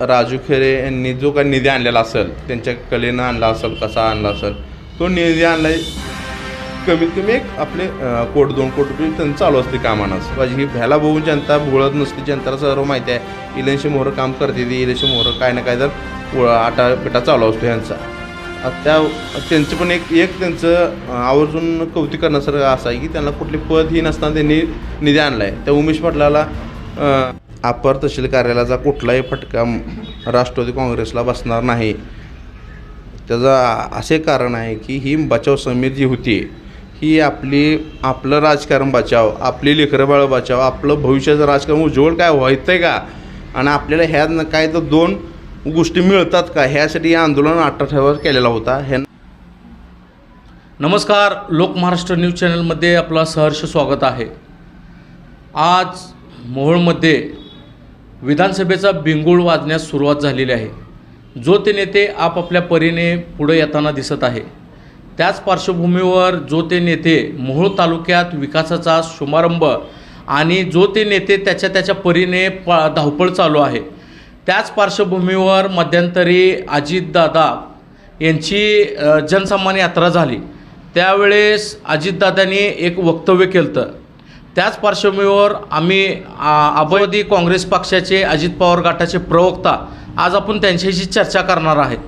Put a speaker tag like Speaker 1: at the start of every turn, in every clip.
Speaker 1: राजू खेरे यांनी जो काही निधी आणलेला असेल त्यांच्या कलेनं आणला असेल कसा आणला असेल तो निधी आणलाय. कमीत कमी एक आपले कोट दोन कोट रुपये त्यांचं चालू असते कामानंच. माझी ही भ्याला बघून जनता बोळत नसते जनताला सर्व माहिती आहे. इलेनशी मोहरं काम करते ती इलेनशी मोहरं काय ना काय तर आटा पिटा चालू असतो ह्यांचा त्या त्यांचं पण एक एक त्यांचं आवर्जून कौतुक करण्यासारखं असं आहे की त्यांना कुठले पद ही नसताना त्यांनी निधी आणला आहे त्या उमेश पाटलाला अपर तहसील कार्यालयाचा कुठलाही फटका राष्ट्रवादी काँग्रेसला बसणार नाही. त्याचं असे कारण आहे की ही बचाव समिती जी होती ही आपली आपलं राजकारण बचाव आपली लेकरबाळ बचाव आपलं भविष्याचं राजकारण उज्ज्वल काय व्हायचं आहे का? आणि आपल्याला ह्यात काय तर दोन गोष्टी मिळतात का? ह्यासाठी या आंदोलन अठ्ठावर केलेला होता. हे
Speaker 2: नमस्कार. लोक महाराष्ट्र न्यूज चॅनलमध्ये आपलं सहर्ष स्वागत आहे. आज मोहोळमध्ये विधानसभेचा बिंगुळ वाजण्यास सुरुवात झालेली आहे. जो ते नेते आपापल्या परीने पुढे येताना दिसत आहे. त्याच पार्श्वभूमीवर जो ते नेते मोहोळ तालुक्यात विकासाचा शुभारंभ आणि जो ते नेते त्याच्या त्याच्या परीने प धावपळ चालू आहे. त्याच पार्श्वभूमीवर मध्यंतरी अजितदादा यांची जनसन्मान जनसामान्य यात्रा झाली. त्यावेळेस अजितदादांनी एक वक्तव्य केलं त्याच पार्श्वभूमीवर आम्ही आ, अभयवादी काँग्रेस पक्षाचे अजित पवार गटाचे प्रवक्ता आज आपण त्यांच्याशी चर्चा करणार आहेत.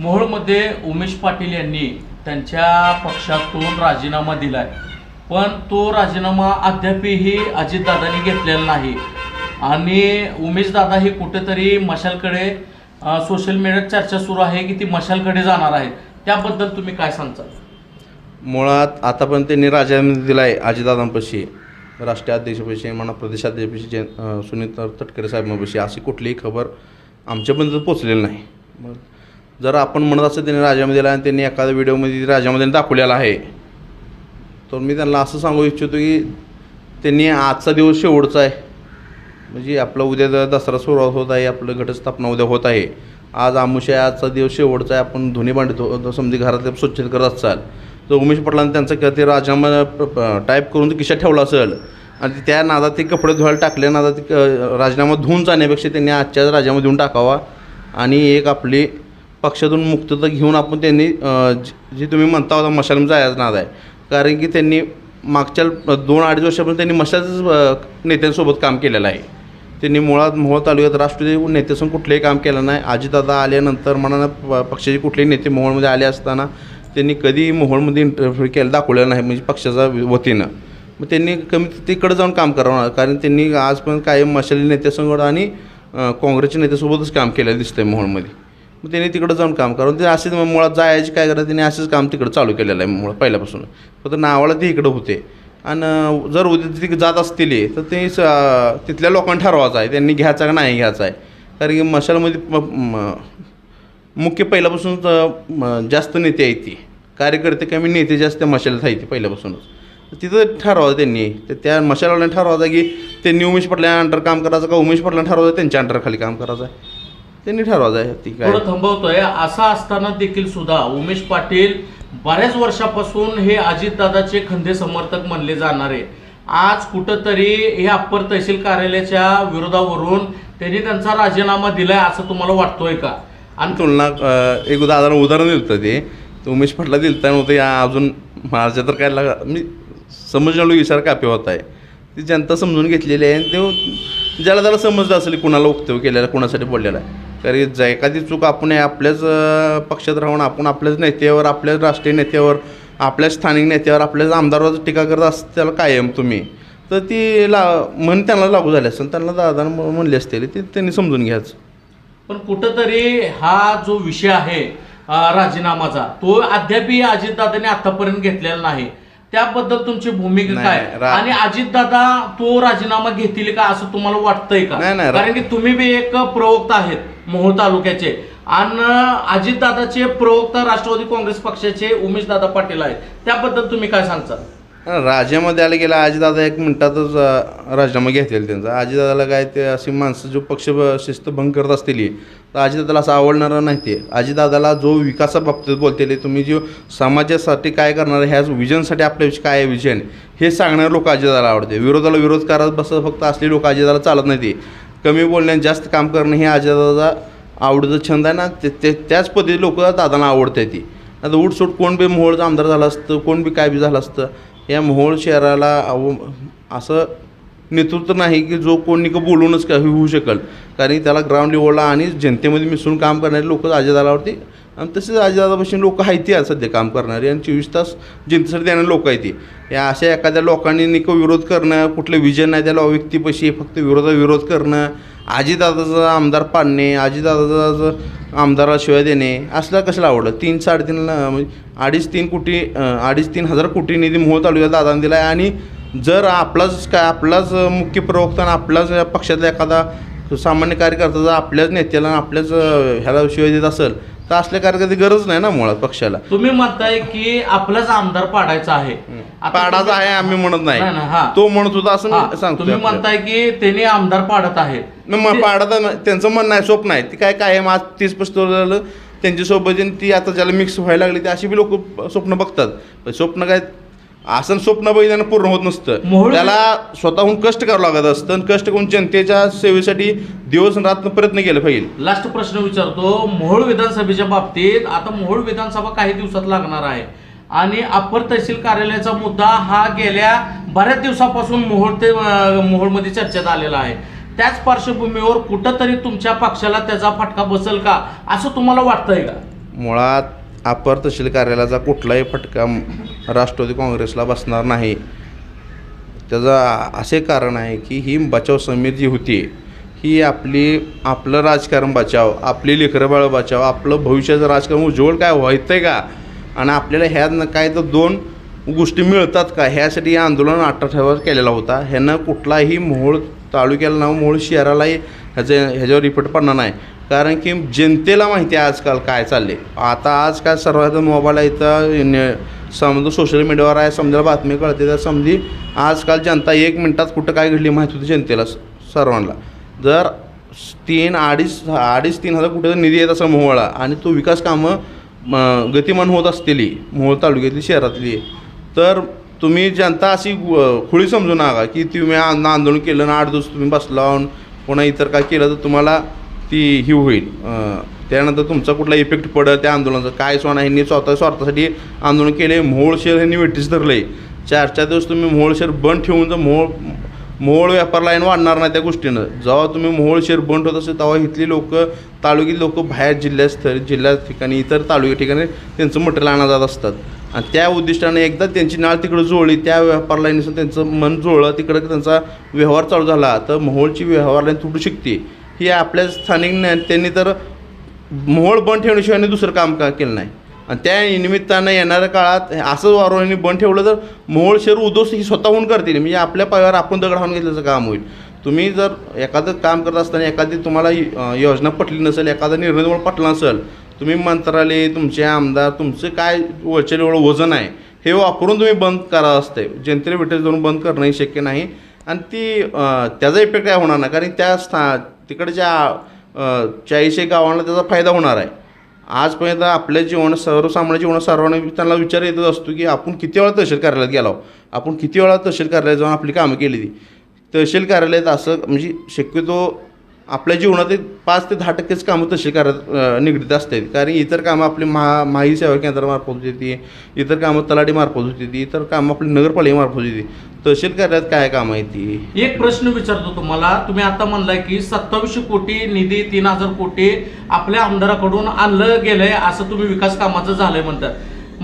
Speaker 2: मोहोळमध्ये उमेश पाटील यांनी त्यांच्या पक्षातून राजीनामा दिला आहे पण तो राजीनामा अद्यापही अजितदादांनी घेतलेला नाही. आणि उमेशदादा हे कुठेतरी मशालकडे सोशल मीडियात चर्चा सुरू आहे की ती मशालकडे जाणार आहे? त्याबद्दल तुम्ही काय सांगता
Speaker 1: मुळात आतापर्यंत त्यांनी राजीनामा दिला आहे अजितदादांपाशी राष्ट्रीय अध्यक्षपाशी म्हणा प्रदेशाध्यक्षपाशी जे अं, सुनील तटकरे साहेबांपाशी अशी कुठलीही खबर आमच्यापर्यंत पोचलेली नाही. मग जर आपण म्हणत असं त्यांनी राजीनामा दिला आणि त्यांनी एखाद्या व्हिडिओमध्ये राजीनामा त्यांनी दाखवलेला आहे तर मी त्यांना असं सांगू इच्छितो की त्यांनी आजचा दिवस शेवटचा आहे. म्हणजे आपलं उद्या दसरा सुरुवात होत आहे आपलं घटस्थापना उद्या होत आहे आज आमुषा आहे आजचा दिवस शेवटचा आहे आपण धुनी भांडतो समजी घरातले स्वच्छता करत असाल तर उमेश पाटलांनी त्यांचा क- ते राजीनामा टाईप करून ते किशात ठेवला असेल. आणि त्या नादात ते कपडे धुवायला टाकले नादात ते राजीनामा धुवून जाण्यापेक्षा त्यांनी आजच्याच राजीनामा देऊन टाकावा. आणि एक आपली पक्षातून मुक्तता घेऊन आपण त्यांनी जी तुम्ही म्हणता होता मशालम जायचा नाद आहे. कारण की त्यांनी मागच्या दोन अडीच वर्षापासून त्यांनी मशालच नेत्यांसोबत काम केलेलं आहे. त्यांनी मुळात मोहोळ तालुक्यात राष्ट्रवादी नेत्यासून कुठलंही काम केलं नाही. आजीदादा आल्यानंतर म्हणा प- पक्षाचे कुठलेही नेते मोहोळमध्ये आले असताना त्यांनी कधी मोहोळमध्ये इंटरफेअर केलं दाखवलेला नाही म्हणजे पक्षाच्या वतीनं. मग त्यांनी कमी तिकडं जाऊन काम करावं कारण त्यांनी आजपर्यंत कायम मशाली नेत्यासोबत आणि काँग्रेसच्या नेत्यासोबतच काम केलेलं दिसतंय मोहोळमध्ये. मग त्यांनी तिकडं जाऊन काम करावं. ते असेच मग मुळात जायची काय करायचं त्यांनी असंच काम तिकडं चालू केलेलं आहे मुळात पहिल्यापासून. फक्त नावाला ते इकडं होते. आणि जर उद्या तिथे जात असतील तर ते स- तिथल्या लोकांना ठरवायचं आहे त्यांनी घ्यायचा का नाही घ्यायचा आहे. कारण की मशालमध्ये मुख्य पहिल्यापासूनच जास्त नेते आहेत ती. कार्यकर्ते कमी नेते जास्त मशाला आहेत पहिल्यापासूनच. तिथं ठरवलं त्यांनी. तर त्या मशालवाल्यांनी ठरवायचं की त्यांनी उमेश पटल्या अंडर काम करायचं का उमेश पटला ठरवायचं त्यांच्या अंडर खाली काम करायचं आहे. त्यांनी ठरवायचं आहे ती काय.
Speaker 2: थोडं थांबवतोय. असं असताना देखील सुद्धा उमेश पाटील बऱ्याच वर्षापासून हे अजितदादाचे खंदे समर्थक म्हणले जाणारे. आज कुठंतरी हे अप्पर तहसील कार्यालयाच्या विरोधावरून त्यांनी त्यांचा राजीनामा दिलाय असं तुम्हाला वाटतोय का? आणि
Speaker 1: तुलना एक उदाहरण उदाहरण दिलं होतं ते तर उमेश फटला दिलं नव्हतं या अजून माझ्या तर काय लागा मी समजण्याला विचार कापे होत आहे ती जनता समजून घेतलेली आहे आणि ते ज्याला त्याला समजलं असेल कुणाला वक्तव्य केलेलं कुणासाठी बोललेलं आहे. तरी जर एखादी चूक आपण आपल्याच पक्षात राहून आपण आपल्याच नेत्यावर आपल्याच राष्ट्रीय नेत्यावर आपल्याच स्थानिक नेत्यावर आपल्याच आमदारावर टीका करत असते त्याला कायम तुम्ही. तर ती ला म्हण त्यांना लागू झाले असेल. त्यांना दादा म्हणले असतील ते त्यांनी समजून घ्यायचं.
Speaker 2: पण कुठंतरी हा जो विषय आहे राजीनामाचा तो अद्यापही अजितदादांनी आतापर्यंत घेतलेला नाही. त्याबद्दल तुमची भूमिका काय? आणि अजितदादा तो राजीनामा घेतील का असं तुम्हाला वाटतंय का? कारण की तुम्ही बी एक प्रवक्ता आहेत मोहोळ तालुक्याचे. आणि अजितदादाचे प्रवक्ता राष्ट्रवादी काँग्रेस पक्षाचे उमेशदादा पाटील आहेत. त्याबद्दल तुम्ही काय सांगता?
Speaker 1: राज्यामध्ये आलं गेला आजीदादा एक मिनटातच राजीनामा घेतील त्यांचा. आजीदादाला काय ते अशी माणसं जो पक्ष शिस्त भंग करत असतील तर आजीदादाला असं आवडणारं नाही ते. आजीदादाला जो विकासाबाबतीत बोलतेले तुम्ही जे समाजासाठी काय करणार ह्याच विजनसाठी आपल्याविषयी काय आहे विजन हे सांगणारे लोक आजीदादाला आवडते. विरोधाला विरोध करत बसत फक्त असले लोक आजीदादाला चालत नाही ते. कमी बोलण्यात जास्त काम करणं हे आजीदादा आवडीचा छंद आहे ना ते ते त्याच पद्धती लोक दादांना आवडते ती. आता उठसूट कोण बी मोहोळचा आमदार झाला असतं कोण बी काय बी झालं असतं या मोहोळ शहराला अव असं नेतृत्व नाही की जो कोणी का बोलूनच काही होऊ शकेल. कारण त्याला ग्राउंड लेवलला आणि जनतेमध्ये मिसळून काम करणारे लोक अजितदादावरती आणि तसेच अजितदादापासून लोक आहेत ती सध्या काम करणारे. आणि चोवीस तास जनतेसाठी देणारे लोक आहेत ती. या अशा एखाद्या लोकांनी निक विरोध करणं कुठलं विजन नाही त्याला व्यक्तीपाशी फक्त विरोधा विरोध करणं आजीदादाचं आमदार पाडणे आजीदादाचा आमदाराला शिवाय देणे असलं कशाला आवडलं? तीन साडेतीनला म्हणजे अडीच तीन कोटी अडीच तीन हजार कोटी निधी मोह तालुक्यात दादाने दिला आहे. आणि जर आपलाच काय आपलाच मुख्य प्रवक्ता आणि आपलाच पक्षातला एखादा सामान्य कार्यकर्ता जर आपल्याच नेत्याला आपल्याच ह्याला शिवाय देत असेल तर असल्या कार्यकर्त्याची गरज नाही ना मुळात पक्षाला.
Speaker 2: तुम्ही म्हणताय की आपलाच आमदार पाडायचा आहे. आता
Speaker 1: पाडाचा आहे आम्ही म्हणत
Speaker 2: नाही, नाही, हा.
Speaker 1: तो म्हणत होता असं
Speaker 2: हा,
Speaker 1: मी सांगतो
Speaker 2: तुम्ही म्हणताय की त्यांनी आमदार पाडत आहेत
Speaker 1: मग पाडत त्यांचं म्हणणं आहे स्वप्न आहे ती काय काय आहे, आज तीस पस्तीस वर्ष झालं त्यांच्यासोबत ती आता ज्याला मिक्स व्हायला लागली ती अशी बी लोक स्वप्न बघतात. पण स्वप्न काय असं स्वप्न बघितल्यानं पूर्ण होत नसतं.
Speaker 2: मोहोळ-
Speaker 1: त्याला स्वतःहून कष्ट करावं लागत असतं आणि कष्ट करून जनतेच्या सेवेसाठी दिवस आणि रात्र प्रयत्न केले पाहिजे.
Speaker 2: लास्ट प्रश्न विचारतो मोहोळ विधानसभेच्या बाबतीत आता मोहोळ विधानसभा काही दिवसात लागणार आहे. आणि अप्पर तहसील कार्यालयाचा मुद्दा हा गेल्या बऱ्याच दिवसापासून मोहोळ ते अं, मोहोळमध्ये चर्चेत आलेला आहे. त्याच पार्श्वभूमीवर कुठंतरी तुमच्या पक्षाला त्याचा फटका बसेल का? असं तुम्हाला वाटतंय का?
Speaker 1: मुळात अपर तहसील कार्यालयाचा कुठलाही फटका राष्ट्रवादी काँग्रेसला बसणार नाही. त्याचं असे कारण आहे की ही बचाव समिती जी होती ही आपली आपलं राजकारण बचाव आपली लेकरबाळ बचाव आपलं भविष्याचं राजकारण उज्ज्वल काय व्हायचं आहे का? आणि आपल्याला ह्यात काय तर दोन गोष्टी मिळतात का? ह्यासाठी आंदोलन अठरा केलेला होता. ह्यानं कुठलाही मोहोळ तालुक्याला नाव मोहोळ शहरालाही ह्याचं ह्याच्यावर रिपोर्ट पडणार नाही. कारण की जनतेला माहिती आहे आजकाल काय चालले आता आजकाल सर्वात मोबाईल आहे तर समजा सोशल मीडियावर आहे समजा बातमी कळते तर समजी आजकाल जनता एक मिनटात कुठं काय घडली माहिती होती जनतेला स- सर्वांना. जर तीन अडीच अडीच तीन हजार कुठे निधी येत असं मोहळा आणि तो विकास कामं म, गतिमान होत असलेली मोहोळ तालुक्यातली शहरातली तर तुम्ही जनता अशी खुळी समजू नका की तुम्ही आंदोलन केलं ना आठ दिवस तुम्ही बसला आणि पुन्हा इतर काय केलं तर तुम्हाला ती ही होईल. त्यानंतर तुमचा कुठला इफेक्ट पडेल त्या आंदोलनाचं? काय सोना ह्यांनी स्वतः स्वार्थासाठी आंदोलन केले मोहोळ शहर ह्यांनी वेटीस धरले चार चार दिवस तुम्ही मोहोळ शहर बंद ठेवून जर मोहोळ मोहोळ व्यापार लाईन वाढणार नाही त्या गोष्टीनं. जेव्हा तुम्ही मोहोळ शहर बंद होत असेल तेव्हा इथली लोक तालुक्यात लोक बाहेर जिल्ह्यात जिल्ह्या ठिकाणी इतर तालुक्या ठिकाणी त्यांचं मटेरियल आणा जात असतात. आणि त्या उद्दिष्टाने एकदा त्यांची नाळ तिकडं जुळली त्या व्यापार लाईनीचं त्यांचं मन जुळलं तिकडं त्यांचा व्यवहार चालू झाला तर मोहोळची व्यवहार लाईन तुटू शकते. ही आपल्या स्थानिक त्यांनी तर मोहोळ बंद ठेवण्याशिवाय दुसरं काम का केलं नाही. आणि त्या निमित्तानं येणाऱ्या काळात असंच वारंवारी बंद ठेवलं तर मोहोळ शहर उद्ध्वस्त ही स्वतःहून करतील. म्हणजे आपल्या पायावर आपण दगड हाणून घेतल्याचं काम होईल. तुम्ही जर एखादं काम करत असताना एखादी तुम्हाला योजना पटली नसेल एखादा निर्णय तुम्हाला पटला नसेल तुम्ही मंत्रालय तुमचे आमदार तुमचं काय वरच्या एवढं वजन आहे हे वापरून तुम्ही बंद करा असते. जनतेने भेटेल जाऊन बंद करणंही शक्य नाही. आणि ती त्याचा इफेक्ट काय होणार नाही कारण त्या स्था तिकडच्या चाळीसशे गावांना त्याचा फायदा होणार आहे. आजपर्यंत आपल्या जीवन सर्वसामान्य जीवन सर्वांना त्यांना विचार येतच असतो की आपण किती वेळा तहसील कार्यालयात गेलो आपण किती वेळा तहसील कार्यालयात जाऊन आपली कामं केली ती तहसील कार्यालयात असं म्हणजे शक्यतो आपल्या जीवनात एक पाच ते दहा टक्केच कामं तशी करत निगडीत असतात कारण इतर कामं आपली महा माही सेवा केंद्रामार्फत होती ती इतर कामं तलाठीमार्फत होती ती इतर कामं आपली नगरपालिकेमार्फत होती ती तहसील कार्यात काय कामं आहे ती?
Speaker 2: एक प्रश्न विचारतो तुम्हाला. तुम्ही आता म्हणलाय की सत्तावीसशे कोटी निधी तीन हजार कोटी आपल्या आमदाराकडून आणलं गेलंय असं तुम्ही विकास कामाचं झालंय म्हणतात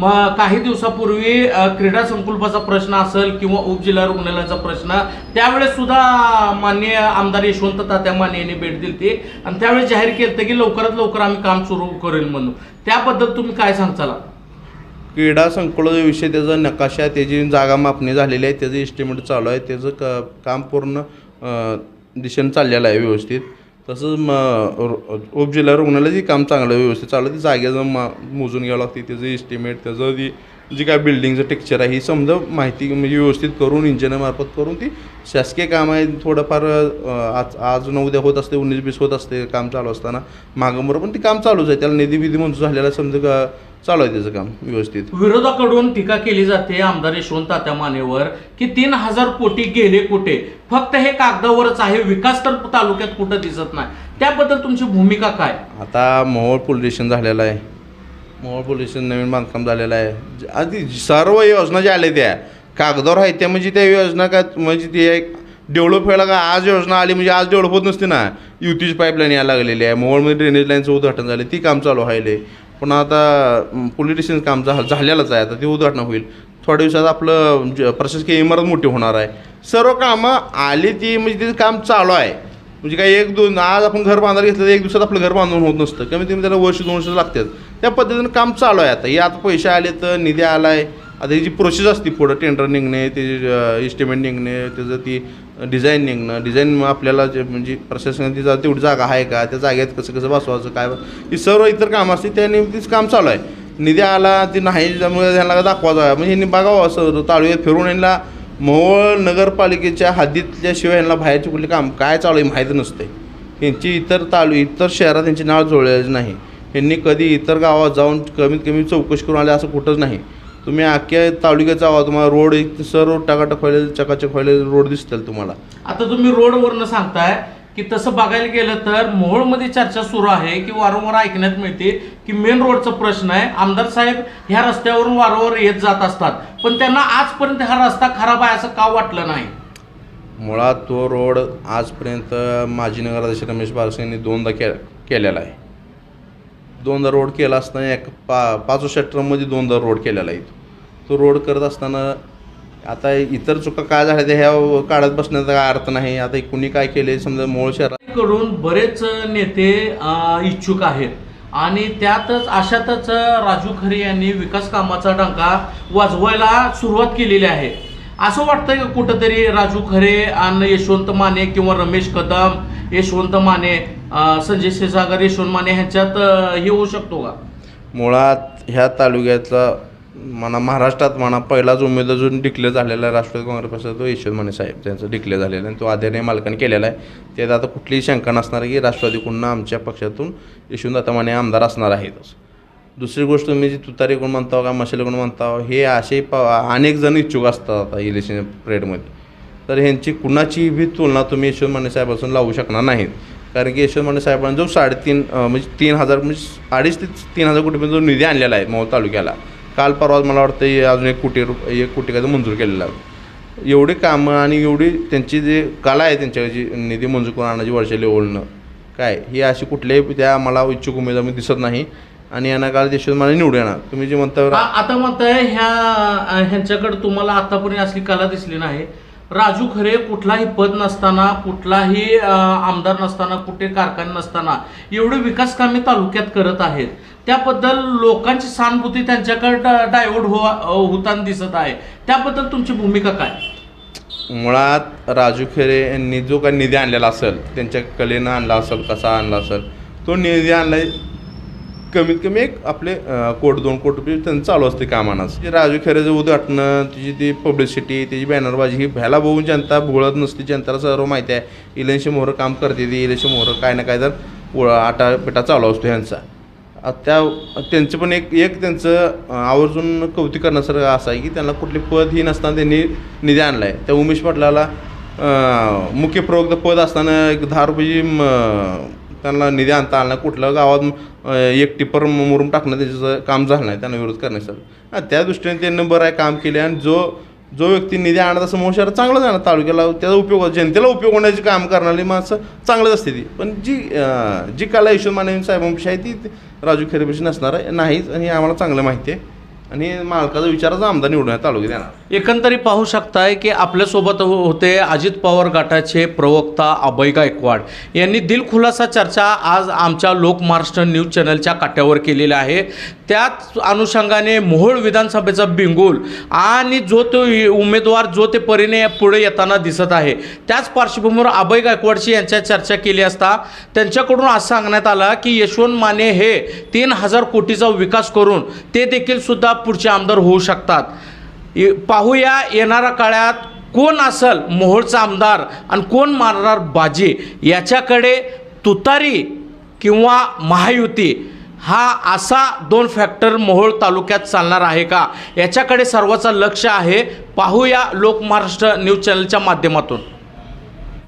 Speaker 2: मग काही दिवसापूर्वी क्रीडा संकुल्पाचा प्रश्न असेल किंवा उपजिल्हा रुग्णालयाचा प्रश्न त्यावेळेस सुद्धा माननीय आमदार यशवंत तात्या माने यांनी भेट दिली ती आणि त्यावेळेस जाहीर केलं की लवकरात लवकर आम्ही काम सुरू करेल म्हणून. त्याबद्दल तुम्ही काय सांगताल?
Speaker 1: क्रीडा संकुलाचा विषय त्याचा नकाशा त्याची जागा मापणी झालेली आहे त्याचं इस्टिमेट चालू आहे त्याचं क काम पूर्ण दिशेने दिशेनं चाललेलं आहे व्यवस्थित. तसंच म रु- उपजिल्हा रुग्णालयाची काम चांगलं व्यवस्थित चालू ते जागे जागेचं मा मोजून घ्यावं लागते त्याचं इस्टिमेट त्याचं ती जी काय बिल्डिंगचं टेक्चर आहे ही समजा माहिती म्हणजे व्यवस्थित करून इंजिनियरमार्फत करून ती शासकीय काम आहे. थोडंफार आज आज न उद्या होत असते उन्नीस बीस होत असते काम चालू असताना. मागं पण ते काम चालूच आहे. त्याला निधी विधी मंजूर झालेला समजा का चालू आहे त्याचं काम व्यवस्थित.
Speaker 2: विरोधाकडून टीका केली जाते आमदार यशवंत तात्या मानेवर की तीन हजार कोटी गेले कुठे? फक्त हे कागदावरच आहे विकास तर तालुक्यात कुठं दिसत नाही. त्याबद्दल तुमची भूमिका काय?
Speaker 1: आता मोहोळ पोलीस स्टेशन झालेलं आहे. मोहोळ पोलीस स्टेशन नवीन बांधकाम झालेलं आहे. आधी सर्व योजना ज्या आल्या त्या कागदावर आहेत त्या म्हणजे त्या योजना काय म्हणजे ती एक डेव्हलप व्हायला का आज योजना आली म्हणजे आज डेव्हलप होत नसते ना. युतीची पाईपलाईन यायला लागलेली आहे. मोहोळमध्ये ड्रेनेज लाईनचं उद्घाटन झालं ती काम चालू व्हायले पुन्हा आता पोलीस स्टेशन काम झा झालेलंच आहे. आता ते उद्घाटन होईल. थोड्या दिवसात आपलं ज- प्रशासकीय इमारत मोठी होणार आहे. सर्व कामं आली ती म्हणजे तिचं काम चालू आहे. म्हणजे काय एक दोन आज आपण घर बांधायला घेतलं तर एक दिवसात आपलं घर बांधून होत नसतं. कमीत कमी त्याला वर्ष दोन वर्ष लागतात. त्या पद्धतीनं काम चालू आहे आता. हे आता पैसे आले तर निधी आला आहे आता ही जी प्रोसेस असते पुढं टेंडर निघणे त्याची इस्टिमेट निघणे त्याचं ती डिझाईन निघणं. डिझाईन आपल्याला जे म्हणजे प्रशासनाची तिचा तेवढी जागा आहे का? त्या जागेत कसं कसं बसवायचं काय ही सर्व इतर कामं असते त्या निमित्तीच काम चालू आहे. निधी आला ती नाही त्यामुळे त्यांना दाखवायचा म्हणजे यांनी बघावं असं ताळुयात फिरून यांना मोहोळ नगरपालिकेच्या हद्दीतल्या शिवाय यांना बाहेरची कुठली काम काय चालू आहे माहीत नसते. यांची इतर तालु इतर शहरात त्यांची नाळ जोडलेली नाही. यांनी कधी इतर गावात जाऊन कमीत कमी चौकशी करून आले असं कुठंच नाही. तुम्ही अख्ख्या तालुक्यात जावा तुम्हाला रोड एक सर्व टाकाटक व्हायला चकाचक व्हायला रोड दिसतील तुम्हाला.
Speaker 2: आता तुम्ही रोडवरनं सांगताय की तसं बघायला गेलं तर मोहोळमध्ये चर्चा सुरू आहे की वारंवार ऐकण्यात मिळते की मेन रोडचा प्रश्न आहे. आमदार साहेब ह्या रस्त्यावरून वारंवार येत जात असतात. पण त्यांना आजपर्यंत हा रस्ता खराब आहे असं का वाटलं नाही?
Speaker 1: मुळात तो रोड आजपर्यंत माजी नगराध्यक्ष रमेश बारसे यांनी दोनदा के केलेला आहे. दोनदा रोड केला असताना एक पा पाच वर्षात टर्ममध्ये दोनदा रोड केलेला आहे तो रोड करत असताना आता इतर चुका काय झाल्या त्या ह्या काढत बसण्याचा काय अर्थ नाही. आता कुणी काय केले समजा
Speaker 2: मूळकडून बरेच नेते इच्छुक आहेत. आणि त्यातच अशातच राजू खरे यांनी विकास कामाचा डंका वाजवायला सुरुवात केलेली आहे. असं वाटतंय का कुठंतरी राजू खरे आणि यशवंत माने किंवा रमेश कदम यशवंत माने संजय क्षीरसागर यशवंत माने ह्यांच्यात हे होऊ शकतो का?
Speaker 1: मुळात ह्या तालुक्यातला म्हणा महाराष्ट्रात म्हणा पहिलाच उमेदवार जो डिक्लेअर झालेला आहे राष्ट्रवादी काँग्रेस पक्षाचा तो यशवंत माने साहेब. त्यांचं डिक्लेअर झालेलं आहे आणि तो आदरणीय मालकाने केलेला आहे. त्यात आता कुठलीही शंका नसणार आहे की राष्ट्रवादीकडून आमच्या पक्षातून यशवंत माने आमदार असणार आहेतच दुसरी गोष्ट तुम्ही जी तुतारी कोण म्हणता हो का मशाले कोण म्हणता हो, हे असे प अनेक जण इच्छुक असतात आता इलेक्शन परेडमध्ये तर ह्यांची कुणाची बी तुलना तुम्ही यशवंत माने साहेबापासून लावू शकणार नाहीत. कारण की यशवंत माने साहेबांनी जो साडेतीन म्हणजे तीन हजार म्हणजे अडीच ते तीन हजार कोटीपर्यंत जो निधी आणलेला आहे मऊ तालुक्याला काल परवाच मला वाटतं हे अजून एक कोटी रुप एक कोटी काय मंजूर केलेला आहे. एवढी कामं आणि एवढी त्यांची जी कला आहे त्यांच्याची निधी मंजूर करून आणायची वर्षाली ओढणं काय? ही अशी कुठल्याही त्या मला इच्छुक उमेदवार दिसत नाही आणि यांना काल देशात मला निवडून येणार. तुम्ही जे म्हणता
Speaker 2: आता म्हणताय ह्या ह्यांच्याकडे तुम्हाला आतापर्यंत असली कला दिसली नाही. राजू खरे कुठलाही पद नसताना कुठलाही आमदार नसताना कुठे कारखाने नसताना एवढे विकास कामे तालुक्यात करत आहेत. त्याबद्दल लोकांची सहानुभूती त्यांच्याकडे डायव्हर्ट हो होताना दिसत आहे. त्याबद्दल तुमची भूमिका काय?
Speaker 1: मुळात राजू खेरे यांनी जो काही निधी आणलेला असेल त्यांच्या कलेनं आणला असेल कसा आणला असेल तो निधी आणलाय. कमीत कमी एक आपले कोट दोन कोट रुपये त्यांचं चालू असते कामानाच. राजू खेरेचं उद्घाटनं तिची ती पब्लिसिटी त्याची बॅनरबाजी ही भ्याला बघून जनता भोळत नसते जनताला सर्व माहिती आहे. इलेक्शन मोहरं काम करते ती इलेक्शन मोहरं काय ना काय तर आटा पिटा चालू असतो ह्यांचा. त्या त्यांचं पण एक एक त्यांचं आवर्जून कौतुक करण्यासारखं असं आहे की त्यांना कुठले पद ही नसताना त्यांनी निधी आणला आहे त्या उमेश पाटलाला मुख्य प्रवक्ता पद असताना एक दहा रुपयाची त्यांना निधी आणता आला कुठल्या गावात एक टिपर मुरुम टाकणं त्याचं काम झालं नाही त्यांना विरोध करण्यासाठी. त्या दृष्टीने त्यांनी बरं आहे काम केले आणि जो जो व्यक्ती निधी आणत असं मोशार चांगलं जाणार तालुक्याला त्याचा उपयोग जनतेला उपयोग होण्याचे काम करणारी माणसं चांगलंच असते ती. पण जी जी कला यशवंत माने साहेबांपेक्षा आहे ती राजू खेरेपेक्षा नसणार आहे नाहीच. आणि हे आम्हाला चांगलं माहिती आहे. आणि मालकाचा विचाराचा आमदार निवडून तालुक्यात येणार.
Speaker 2: एकंदरीत पाहू शकताय की आपल्यासोबत हो- होते अजित पवार गटाचे प्रवक्ता अभय गायकवाड. यांनी दिलखुलासा चर्चा आज आमच्या लोकमहाराष्ट्र न्यूज चॅनलच्या काट्यावर केलेली आहे. त्याच अनुषंगाने मोहोळ विधानसभेचा बिंगुल आणि जो तो उमेदवार जो ते परीने पुढे येताना दिसत आहे. त्याच पार्श्वभूमीवर अभय गायकवाडशी यांच्या चर्चा केली असता त्यांच्याकडून असं सांगण्यात आलं की यशवंत माने हे तीन हजार कोटीचा विकास करून ते देखील सुद्धा पुढचे आमदार होऊ शकतात. पाहूया येणाऱ्या काळात कोण असल मोहोळचा आमदार आणि कोण मारणार बाजी? याच्याकडे तुतारी किंवा महायुती हा असा दोन फॅक्टर मोहोळ तालुक्यात चालणार आहे का? याच्याकडे सर्वाचं लक्ष आहे. पाहूया लोक महाराष्ट्र न्यूज चॅनलच्या माध्यमातून.